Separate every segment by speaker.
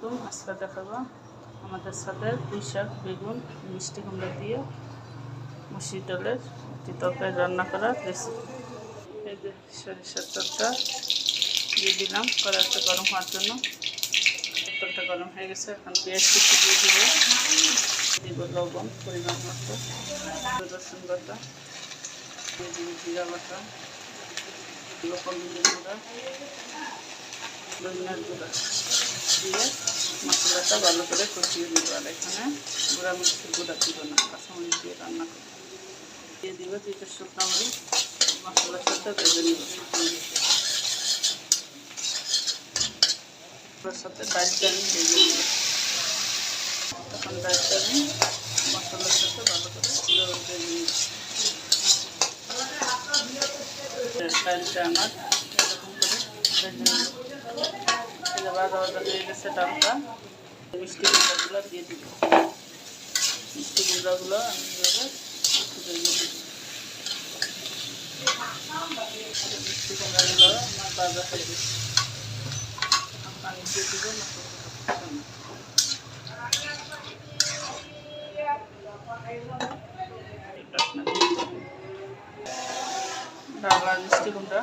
Speaker 1: তো আজকে দেখাবো আমাদের সাথে পুঁই শাক বেগুন, মিষ্টি কুমড়া দিয়ে মুসি ডালের একটি তরকারি রান্না করার রেসিপি এই যে সরিষার তেলটা দিয়ে দিলাম, কড়াইটা গরম হওয়ার জন্য। তেলটা গরম হয়ে গেছে, এখন পেঁয়াজ কিছু দিয়ে দিব। দিব লবণ, পরিমাণ মতো। রসুন বাটা দিয়ে দিব জিরা বাটা গুঁড়া ধনিয়ার গুঁড়া দিয়ে মশলাটা ভালো করে কষিয়ে দিব আর এখানে গুঁড়া মরিচের গুঁড়া দিব না কাঁচামরিচ দিয়ে রান্না করব দিয়ে দিব দুইটা শুকনো মরিচ মশলার সাথে ভেজে নিব সাথে ডালটা ভেজে নিব তখন ডালটা মশলার সাথে ভালো করে ভেজে নিব আমার এরকম করে ভেজে নিব। ভাজা ভাজা হয়ে গেছে ডালটা মিষ্টি কুমড়াগুলো দিয়ে দিব। মিষ্টি কুমড়াগুলো আমি গেছে। পানি দিয়ে দিব ডাল আর মিষ্টি কুমড়া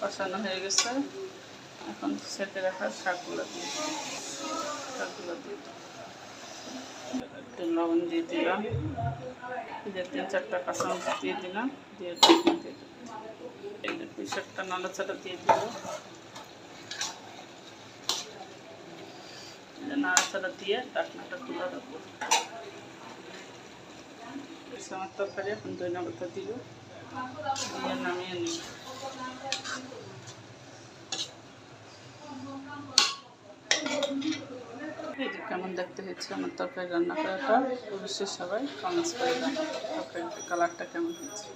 Speaker 1: কষানো হয়ে গেছে। এখন সেটে রাখা শাকগুলো দিয়ে দিই। শাকগুলো দিয়ে দিই। একটু লবণ দিয়ে দিলাম যে তিন চারটা কাঁচামরিচ দিয়ে দিলাম দিয়ে দিলাম। পুঁই শাকটা নাড়াচাড়া দিয়ে যে নাড়াচাড়া দিয়ে ঢাকনাটা তুলে রাখব আমার তরকারি এখন দইনা পাতা দিব নামিয়ে নিই এই যে কেমন দেখতে হচ্ছে আমার তরকারি রান্না করাটা অবশ্যই সবাই কমেন্টস করে দেন তরকারিতে কালারটা কেমন হচ্ছে